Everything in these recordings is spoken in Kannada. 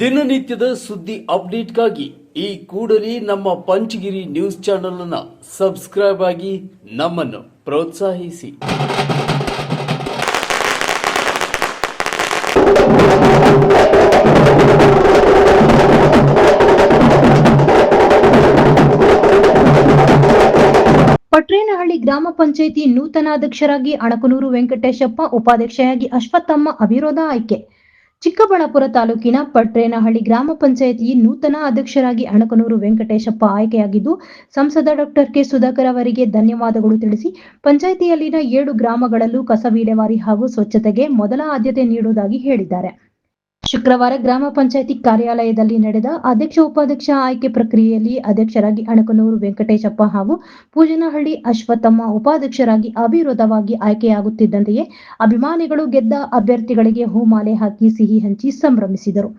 ದಿನನಿತ್ಯದ ಸುದ್ದಿ ಅಪ್ಡೇಟ್ಗಾಗಿ ಈ ಕೂಡಲೇ ನಮ್ಮ ಪಂಚಗಿರಿ ನ್ಯೂಸ್ ಚಾನೆಲ್ ಅನ್ನ ಸಬ್ಸ್ಕ್ರೈಬ್ ಆಗಿ ನಮ್ಮನ್ನು ಪ್ರೋತ್ಸಾಹಿಸಿ. ಪಟ್ರೇನಹಳ್ಳಿ ಗ್ರಾಮ ಪಂಚಾಯಿತಿ ನೂತನ ಅಧ್ಯಕ್ಷರಾಗಿ ಅಣಕನೂರು ವೆಂಕಟೇಶಪ್ಪ, ಉಪಾಧ್ಯಕ್ಷೆಯಾಗಿ ಅಶ್ವತ್ಥಮ್ಮ ಅವಿರೋಧ ಆಯ್ಕೆ. ಚಿಕ್ಕಬಳ್ಳಾಪುರ ತಾಲೂಕಿನ ಪಟ್ರೇನಹಳ್ಳಿ ಗ್ರಾಮ ಪಂಚಾಯಿತಿ ನೂತನ ಅಧ್ಯಕ್ಷರಾಗಿ ಅಣಕನೂರು ವೆಂಕಟೇಶಪ್ಪ ಆಯ್ಕೆಯಾಗಿದ್ದು, ಸಂಸದ ಡಾಕ್ಟರ್ ಕೆ ಸುಧಾಕರ್ ಅವರಿಗೆ ಧನ್ಯವಾದಗಳು ತಿಳಿಸಿ, ಪಂಚಾಯಿತಿಯಲ್ಲಿನ ಏಳು ಗ್ರಾಮಗಳಲ್ಲೂ ಕಸ ವಿಲೇವಾರಿ ಹಾಗೂ ಸ್ವಚ್ಛತೆಗೆ ಮೊದಲ ಆದ್ಯತೆ ನೀಡುವುದಾಗಿ ಹೇಳಿದ್ದಾರೆ. ಶುಕ್ರವಾರ ಗ್ರಾಮ ಪಂಚಾಯಿತಿ ಕಾರ್ಯಾಲಯದಲ್ಲಿ ನಡೆದ ಅಧ್ಯಕ್ಷ ಉಪಾಧ್ಯಕ್ಷ ಆಯ್ಕೆ ಪ್ರಕ್ರಿಯೆಯಲ್ಲಿ ಅಧ್ಯಕ್ಷರಾಗಿ ಅಣಕನೂರು ವೆಂಕಟೇಶಪ್ಪ ಹಾಗೂ ಪೂಜನಹಳ್ಳಿ ಅಶ್ವತ್ಥಮ್ಮ ಉಪಾಧ್ಯಕ್ಷರಾಗಿ ಅವಿರೋಧವಾಗಿ ಆಯ್ಕೆಯಾಗುತ್ತಿದ್ದಂತೆಯೇ ಅಭಿಮಾನಿಗಳು ಗೆದ್ದ ಅಭ್ಯರ್ಥಿಗಳಿಗೆ ಹೂಮಾಲೆ ಹಾಕಿ ಸಿಹಿ ಹಂಚಿ ಸಂಭ್ರಮಿಸಿದರು.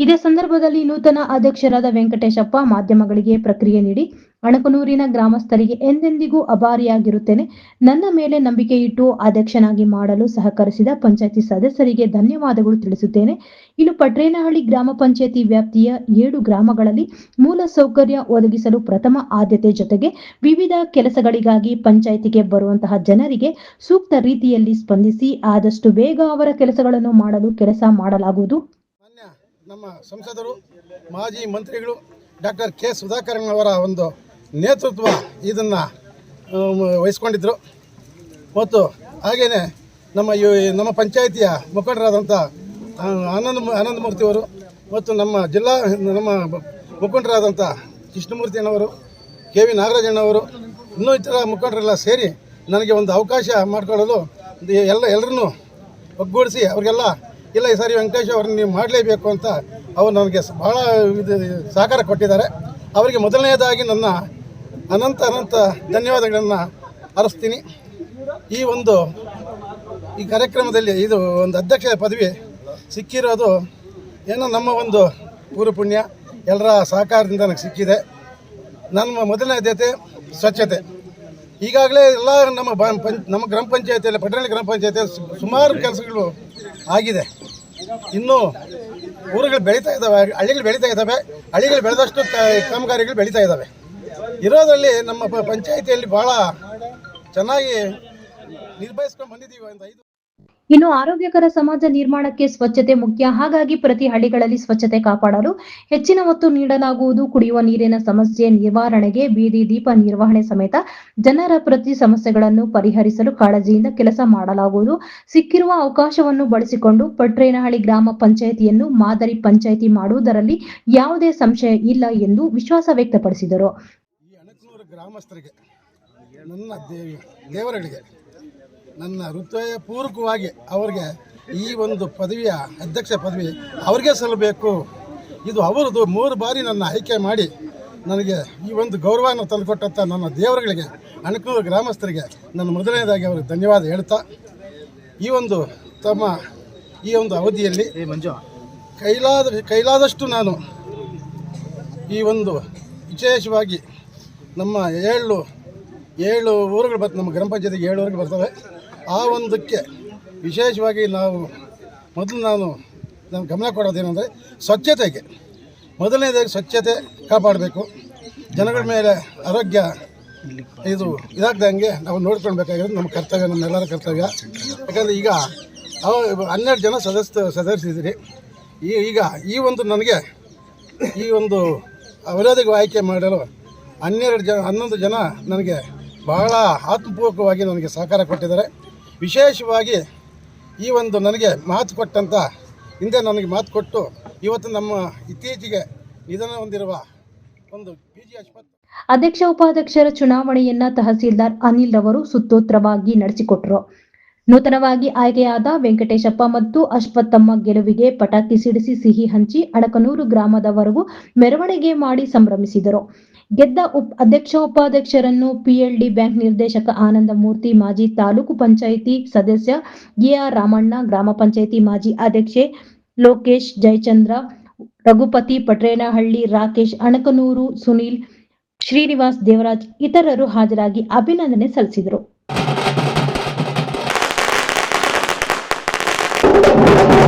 ಇದೇ ಸಂದರ್ಭದಲ್ಲಿ ನೂತನ ಅಧ್ಯಕ್ಷರಾದ ವೆಂಕಟೇಶಪ್ಪ ಮಾಧ್ಯಮಗಳಿಗೆ ಪ್ರಕ್ರಿಯೆ ನೀಡಿ, ಅಣಕನೂರಿನ ಗ್ರಾಮಸ್ಥರಿಗೆ ಎಂದೆಂದಿಗೂ ಅಭಾರಿಯಾಗಿರುತ್ತೇನೆ. ನನ್ನ ಮೇಲೆ ನಂಬಿಕೆ ಇಟ್ಟು ಅಧ್ಯಕ್ಷನಾಗಿ ಮಾಡಲು ಸಹಕರಿಸಿದ ಪಂಚಾಯತಿ ಸದಸ್ಯರಿಗೆ ಧನ್ಯವಾದಗಳು ತಿಳಿಸುತ್ತೇನೆ. ಇನ್ನು ಪಟ್ರೇನಹಳ್ಳಿ ಗ್ರಾಮ ಪಂಚಾಯತಿ ವ್ಯಾಪ್ತಿಯ ಏಳು ಗ್ರಾಮಗಳಲ್ಲಿ ಮೂಲ ಸೌಕರ್ಯ ಒದಗಿಸಲು ಪ್ರಥಮ ಆದ್ಯತೆ ಜೊತೆಗೆ ವಿವಿಧ ಕೆಲಸಗಳಿಗಾಗಿ ಪಂಚಾಯಿತಿಗೆ ಬರುವಂತಹ ಜನರಿಗೆ ಸೂಕ್ತ ರೀತಿಯಲ್ಲಿ ಸ್ಪಂದಿಸಿ, ಆದಷ್ಟು ಬೇಗ ಅವರ ಕೆಲಸಗಳನ್ನು ಮಾಡಲು ಕೆಲಸ ಮಾಡಲಾಗುವುದು. ನಮ್ಮ ಸಂಸದರು, ಮಾಜಿ ಮಂತ್ರಿಗಳು ಡಾಕ್ಟರ್ ಕೆ. ಸುಧಾಕರನ್ ಅವರ ಒಂದು ನೇತೃತ್ವ ಇದನ್ನು ವಹಿಸ್ಕೊಂಡಿದ್ದರು ಮತ್ತು ಹಾಗೆಯೇ ನಮ್ಮ ನಮ್ಮ ಪಂಚಾಯಿತಿಯ ಮುಖಂಡರಾದಂಥ ಆನಂದ ಆನಂದಮೂರ್ತಿಯವರು ಮತ್ತು ನಮ್ಮ ಜಿಲ್ಲಾ, ನಮ್ಮ ಮುಖಂಡರಾದಂಥ ಕೃಷ್ಣಮೂರ್ತಿಯಣ್ಣವರು ಕೆ. ವಿ. ನಾಗರಾಜಣ್ಣವರು, ಇನ್ನೂ ಇತರ ಮುಖಂಡರೆಲ್ಲ ಸೇರಿ ನನಗೆ ಒಂದು ಅವಕಾಶ ಮಾಡಿಕೊಳ್ಳಲು ಎಲ್ಲ, ಎಲ್ಲರನ್ನೂ ಒಗ್ಗೂಡಿಸಿ ಅವರಿಗೆಲ್ಲ ಇಲ್ಲ ಈ ಸಾರಿ ವೆಂಕಟೇಶ್ ಅವ್ರನ್ನ ನೀವು ಮಾಡಲೇಬೇಕು ಅಂತ ಅವರು ನನಗೆ ಭಾಳ ಇದು ಸಹಕಾರ ಕೊಟ್ಟಿದ್ದಾರೆ. ಅವರಿಗೆ ಮೊದಲನೆಯದಾಗಿ ನನ್ನ ಅನಂತ ಅನಂತ ಧನ್ಯವಾದಗಳನ್ನು ಅರಿಸ್ತೀನಿ. ಈ ಒಂದು ಈ ಕಾರ್ಯಕ್ರಮದಲ್ಲಿ ಇದು ಒಂದು ಅಧ್ಯಕ್ಷ ಪದವಿ ಸಿಕ್ಕಿರೋದು ಏನೋ ನಮ್ಮ ಒಂದು ಪೂರ್ವ ಪುಣ್ಯ. ಎಲ್ಲರ ಸಹಕಾರದಿಂದ ನನಗೆ ಸಿಕ್ಕಿದೆ. ನನ್ನ ಮೊದಲನೇ ಆದ್ಯತೆ ಸ್ವಚ್ಛತೆ. ಈಗಾಗಲೇ ಎಲ್ಲ ನಮ್ಮ ಬ ನಮ್ಮ ಗ್ರಾಮ ಪಂಚಾಯತಿಯಲ್ಲಿ ಪಟ್ಟಣ ಗ್ರಾಮ ಪಂಚಾಯತಿಯಲ್ಲಿ ಸುಮಾರು ಕೆಲಸಗಳು ಆಗಿದೆ. ಇನ್ನೂ ಊರುಗಳು ಬೆಳೀತಾ ಇದ್ದಾವೆ, ಹಳ್ಳಿಗಳು ಬೆಳೀತಾ ಇದ್ದಾವೆ, ಹಳ್ಳಿಗಳು ಬೆಳೆದಷ್ಟು ಕಾಮಗಾರಿಗಳು ಬೆಳೀತಾ ಇದ್ದಾವೆ. ಇರೋದರಲ್ಲಿ ನಮ್ಮ ಪಂಚಾಯಿತಿಯಲ್ಲಿ ಭಾಳ ಚೆನ್ನಾಗಿ ನಿರ್ವಹಿಸ್ಕೊಂಡು ಬಂದಿದ್ದೀವಿ ಅಂತ ಐದು ಇನ್ನು ಆರೋಗ್ಯಕರ ಸಮಾಜ ನಿರ್ಮಾಣಕ್ಕೆ ಸ್ವಚ್ಛತೆ ಮುಖ್ಯ. ಹಾಗಾಗಿ ಪ್ರತಿ ಹಳ್ಳಿಗಳಲ್ಲಿ ಸ್ವಚ್ಛತೆ ಕಾಪಾಡಲು ಹೆಚ್ಚಿನ ಒತ್ತು ನೀಡಲಾಗುವುದು. ಕುಡಿಯುವ ನೀರಿನ ಸಮಸ್ಯೆ ನಿವಾರಣೆಗೆ ಬೀದಿ ದೀಪ ನಿರ್ವಹಣೆ ಸಮೇತ ಜನರ ಪ್ರತಿ ಸಮಸ್ಯೆಗಳನ್ನು ಪರಿಹರಿಸಲು ಕಾಳಜಿಯಿಂದ ಕೆಲಸ ಮಾಡಲಾಗುವುದು. ಸಿಕ್ಕಿರುವ ಅವಕಾಶವನ್ನು ಬಳಸಿಕೊಂಡು ಪಟ್ರೇನಹಳ್ಳಿ ಗ್ರಾಮ ಪಂಚಾಯಿತಿಯನ್ನು ಮಾದರಿ ಪಂಚಾಯಿತಿ ಮಾಡುವುದರಲ್ಲಿ ಯಾವುದೇ ಸಂಶಯ ಇಲ್ಲ ಎಂದು ವಿಶ್ವಾಸ ವ್ಯಕ್ತಪಡಿಸಿದರು. ಗ್ರಾಮಸ್ಥರಿಗೆ, ನನ್ನ ದೇವಿ, ದೇವರುಗಳಿಗೆ ನನ್ನ ಹೃದಯ ಪೂರ್ವಕವಾಗಿ ಅವರಿಗೆ ಈ ಒಂದು ಪದವಿಯ ಅಧ್ಯಕ್ಷ ಪದವಿ ಅವ್ರಿಗೆ ಸಲ್ಲಬೇಕು. ಇದು ಅವರದು ಮೂರು ಬಾರಿ ನನ್ನ ಆಯ್ಕೆ ಮಾಡಿ ನನಗೆ ಈ ಒಂದು ಗೌರವವನ್ನು ತಂದುಕೊಟ್ಟಂಥ ನನ್ನ ದೇವರುಗಳಿಗೆ ಅಣಕೂರು ಗ್ರಾಮಸ್ಥರಿಗೆ ನನ್ನ ಮೊದಲನೇದಾಗಿ ಅವರಿಗೆ ಧನ್ಯವಾದ ಹೇಳ್ತಾ ಈ ಒಂದು ತಮ್ಮ ಈ ಒಂದು ಅವಧಿಯಲ್ಲಿ ಕೈಲಾದ ಕೈಲಾದಷ್ಟು ನಾನು ಈ ಒಂದು ವಿಶೇಷವಾಗಿ ನಮ್ಮ ಏಳು ಏಳು ಊರುಗಳು ಬರ್ತವೆ ನಮ್ಮ ಗ್ರಾಮ ಪಂಚಾಯತಿಗೆ ಏಳು ಊರುಗಳು ಬರ್ತವೆ. ಆ ಒಂದಕ್ಕೆ ವಿಶೇಷವಾಗಿ ನಾವು ಮೊದಲು ನಾನು ನಾನು ಗಮನ ಕೊಡೋದೇನೆಂದರೆ ಸ್ವಚ್ಛತೆಗೆ. ಮೊದಲನೇದಾಗಿ ಸ್ವಚ್ಛತೆ ಕಾಪಾಡಬೇಕು. ಜನಗಳ ಮೇಲೆ ಆರೋಗ್ಯ ಇದು ಇದಾಗ್ದಂಗೆ ನಾವು ನೋಡ್ಕೊಳ್ಬೇಕಾಗಿರೋದು ನಮ್ಮ ಕರ್ತವ್ಯ, ನಮ್ಮೆಲ್ಲರ ಕರ್ತವ್ಯ. ಯಾಕಂದರೆ ಈಗ ಹನ್ನೆರಡು ಜನ ಸದಸ್ಯ ಸದಸ್ಯರಿದ್ದೀರಿ. ಈ, ಈಗ ಈ ಒಂದು ನನಗೆ ಈ ಒಂದು ಅವರೋಧಿಗೆ ಆಯ್ಕೆ ಮಾಡಲು ಹನ್ನೆರಡು ಜನ ಹನ್ನೊಂದು ಜನ ನನಗೆ ಬಹಳ ಆತ್ಮಪೂರ್ವಕವಾಗಿ ನನಗೆ ಸಹಕಾರ ಕೊಟ್ಟಿದ್ದಾರೆ. ವಿಶೇಷವಾಗಿ ಈ ಒಂದು ನನಗೆ ಮಾತು ಕೊಟ್ಟಂಥ ಹಿಂದೆ ನನಗೆ ಮಾತು ಕೊಟ್ಟು, ಇವತ್ತು ನಮ್ಮ ಇತ್ತೀಚೆಗೆ ನಿಧನ ಹೊಂದಿರುವ ಒಂದು ಪಿ ಆಸ್ಪತ್ರೆ ಅಧ್ಯಕ್ಷ, ಉಪಾಧ್ಯಕ್ಷರ ಚುನಾವಣೆಯನ್ನ ತಹಸೀಲ್ದಾರ್ ಅನಿಲ್ ರವರು ಸುತ್ತೋತ್ರವಾಗಿ ನಡೆಸಿಕೊಟ್ರು. ನೂತನವಾಗಿ ಆಯ್ಕೆಯಾದ ವೆಂಕಟೇಶಪ್ಪ ಮತ್ತು ಅಶ್ವತ್ಥಮ್ಮ ಗೆಲುವಿಗೆ ಪಟಾಕಿ ಸಿಡಿಸಿ ಸಿಹಿ ಹಂಚಿ ಅಣಕನೂರು ಗ್ರಾಮದವರೆಗೂ ಮೆರವಣಿಗೆ ಮಾಡಿ ಸಂಭ್ರಮಿಸಿದರು. ಗೆದ್ದ ಉಪ್ ಅಧ್ಯಕ್ಷ ಉಪಾಧ್ಯಕ್ಷರನ್ನು ಪಿಎಲ್ಡಿ ಬ್ಯಾಂಕ್ ನಿರ್ದೇಶಕ ಆನಂದ ಮೂರ್ತಿ ಮಾಜಿ ತಾಲೂಕು ಪಂಚಾಯಿತಿ ಸದಸ್ಯ ಎಆರ್ ರಾಮಣ್ಣ, ಗ್ರಾಮ ಪಂಚಾಯಿತಿ ಮಾಜಿ ಅಧ್ಯಕ್ಷೆ ಲೋಕೇಶ್, ಜಯಚಂದ್ರ, ರಘುಪತಿ ಪಟ್ರೇನಹಳ್ಳಿ, ರಾಕೇಶ್, ಅಣಕನೂರು ಸುನೀಲ್, ಶ್ರೀನಿವಾಸ್ ದೇವರಾಜ್ ಇತರರು ಹಾಜರಾಗಿ ಅಭಿನಂದನೆ ಸಲ್ಲಿಸಿದರು. Thank you.